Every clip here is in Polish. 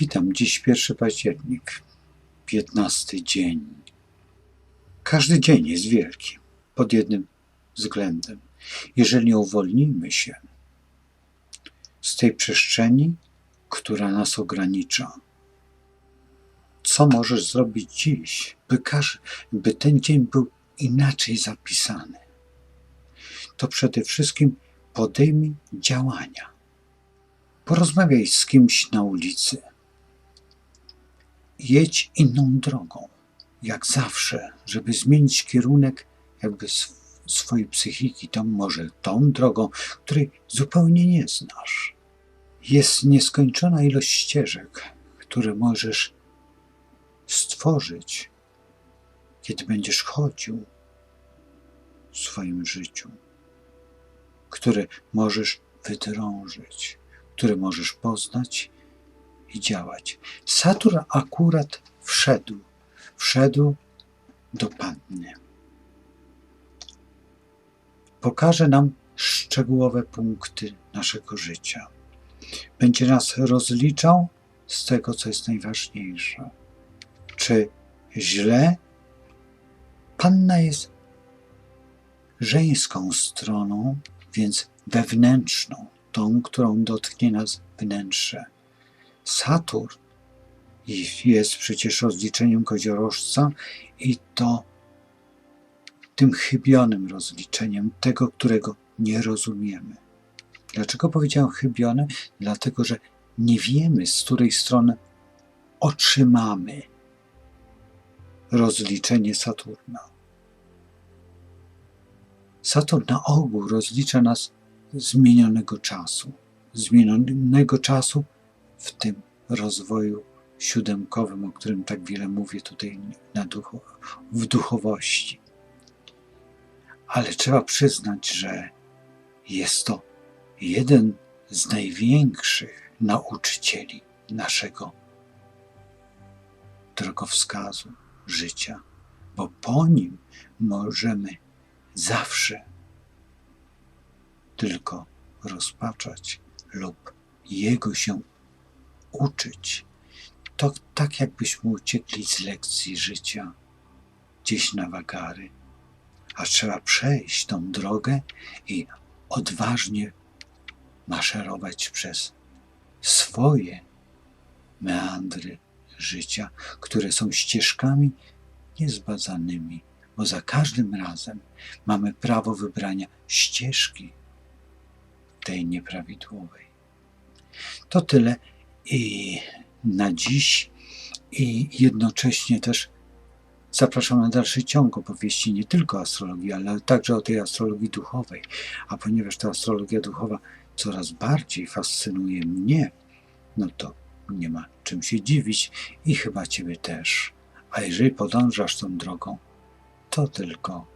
Witam, dziś 1 październik, 15 dzień. Każdy dzień jest wielki pod jednym względem. Jeżeli uwolnimy się z tej przestrzeni, która nas ogranicza, co możesz zrobić dziś, by, każ- by ten dzień był inaczej zapisany? To przede wszystkim podejmij działania. Porozmawiaj z kimś na ulicy. Jedź inną drogą, jak zawsze, żeby zmienić kierunek jakby sw- swojej psychiki, to może tą drogą, której zupełnie nie znasz. Jest nieskończona ilość ścieżek, które możesz stworzyć, kiedy będziesz chodził w swoim życiu, które możesz wydrążyć, które możesz poznać i działać. Saturn akurat wszedł, wszedł do Panny. Pokaże nam szczegółowe punkty naszego życia. Będzie nas rozliczał z tego, co jest najważniejsze. Czy źle? Panna jest żeńską stroną, więc wewnętrzną, tą, którą dotknie nas wnętrze. Saturn jest przecież rozliczeniem koziorożca i to tym chybionym rozliczeniem, tego, którego nie rozumiemy. Dlaczego powiedziałem chybione? Dlatego, że nie wiemy, z której strony otrzymamy rozliczenie Saturna. Saturn na ogół rozlicza nas zmienionego czasu. Zmienionego czasu w tym rozwoju siódemkowym, o którym tak wiele mówię tutaj na ducho, w duchowości. Ale trzeba przyznać, że jest to jeden z największych nauczycieli naszego drogowskazu życia, bo po nim możemy zawsze tylko rozpaczać lub jego się uczyć. To tak, jakbyśmy uciekli z lekcji życia gdzieś na wagary, a trzeba przejść tą drogę i odważnie maszerować przez swoje meandry życia, które są ścieżkami niezbadzanymi, bo za każdym razem mamy prawo wybrania ścieżki tej nieprawidłowej. To tyle i na dziś i jednocześnie też zapraszam na dalszy ciąg opowieści nie tylko o astrologii, ale także o tej astrologii duchowej. A ponieważ ta astrologia duchowa coraz bardziej fascynuje mnie, no to nie ma czym się dziwić i chyba Ciebie też. A jeżeli podążasz tą drogą, to tylko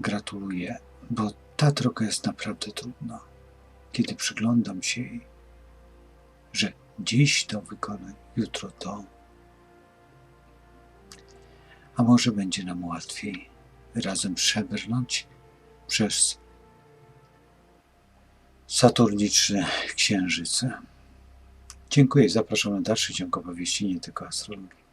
gratuluję, bo ta droga jest naprawdę trudna. Kiedy przyglądam się jej, że dziś to wykonaj, jutro to, a może będzie nam łatwiej razem przebrnąć przez saturniczne księżyce. Dziękuję, zapraszam na dalszy ciąg opowieści, nie tylko astrologii.